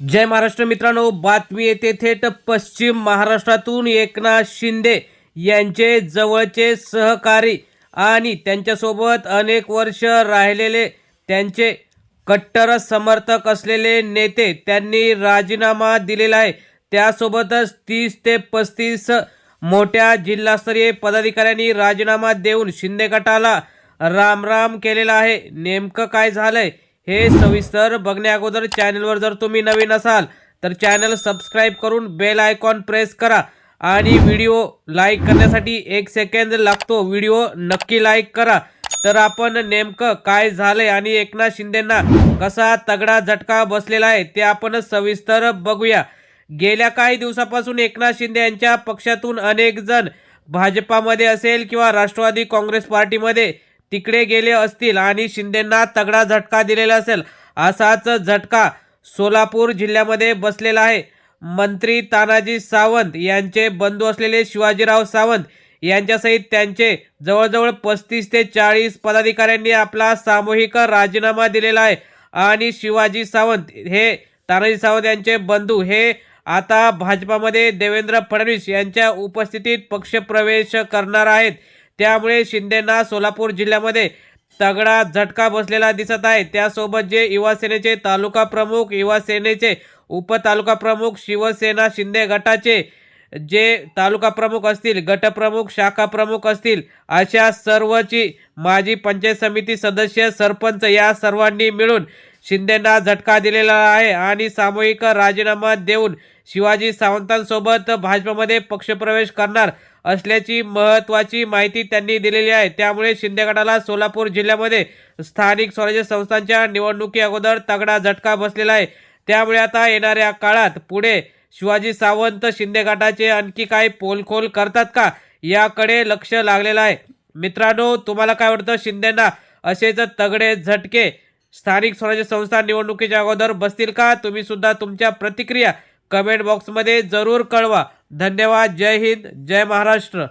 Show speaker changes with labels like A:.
A: जय महाराष्ट्र मित्रांनो बातमी येते थेट पश्चिम महाराष्ट्रातून. एकनाथ शिंदे यांचे जवळचे सहकारी आणि त्यांच्यासोबत अनेक वर्ष राहिलेले त्यांचे कट्टर समर्थक असलेले नेते त्यांनी राजीनामा दिलेला आहे. त्यासोबतच तीस ते पस्तीस मोठ्या जिल्हास्तरीय पदाधिकाऱ्यांनी राजीनामा देऊन शिंदे गटाला रामराम केलेला आहे. नेमकं काय झालंय? हे सविस्तर बघण्या अगोदर चॅनलवर जर तुम्ही नवीन असाल तर चॅनल सबस्क्राईब करून बेल आयकॉन प्रेस करा. आणि व्हिडिओ लाईक करण्यासाठी एक सेकंद लागतो. व्हिडिओ नक्की लाईक करा. तर आपण नेमकं काय झालंय आणि एकनाथ शिंदेंना कसा तगडा झटका बसलेला आहे ते आपण सविस्तर बघूया. गेल्या काही दिवसापासून एकनाथ शिंदे यांच्या पक्षातून अनेक जण भाजपामध्ये असेल किंवा राष्ट्रवादी काँग्रेस पार्टीमध्ये तिकडे गेले असतील आणि शिंदेंना तगडा झटका दिलेला असेल असाच झटका सोलापूर जिल्ह्यामध्ये बसलेला आहे. मंत्री तानाजी सावंत यांचे बंधू असलेले शिवाजीराव सावंत यांच्यासहित त्यांचे जवळजवळ पस्तीस ते चाळीस पदाधिकाऱ्यांनी आपला सामूहिक राजीनामा दिलेला आहे. आणि शिवाजी सावंत हे तानाजी सावंत यांचे बंधू हे आता भाजपामध्ये देवेंद्र फडणवीस यांच्या उपस्थितीत पक्षप्रवेश करणार आहेत. त्यामुळे शिंदेंना सोलापूर जिल्ह्यामध्ये तगडा झटका बसलेला दिसत आहे. त्यासोबत जे युवासेनेचे तालुका प्रमुख युवासेनेचे उपतालुका प्रमुख शिवसेना शिंदे गटाचे जे तालुका प्रमुख असतील गटप्रमुख शाखा प्रमुख असतील अशा सर्वची माजी पंचायत समिती सदस्य सरपंच या सर्वांनी मिळून शिंदेंना झटका दिलेला आहे आणि सामूहिक राजीनामा देऊन शिवाजी सावंतांसोबत भाजपमध्ये पक्षप्रवेश करणार असल्याची महत्त्वाची माहिती त्यांनी दिलेली आहे. त्यामुळे शिंदे गटाला सोलापूर जिल्ह्यामध्ये स्थानिक स्वराज्य संस्थांच्या निवडणुकी अगोदर तगडा झटका बसलेला आहे. त्यामुळे आता येणाऱ्या काळात पुढे शिवाजी सावंत शिंदे गटाचे आणखी काही पोलखोल करतात का याकडे लक्ष लागलेलं आहे. मित्रांनो तुम्हाला काय वाटतं? शिंदेना असेच तगडे झटके स्थानिक स्वराज्य संस्था निवडणुकीच्या अगोदर बसतील का? तुम्ही सुद्धा तुमच्या प्रतिक्रिया कमेंट बॉक्समध्ये जरूर कळवा. धन्यवाद. जय हिंद. जय महाराष्ट्र.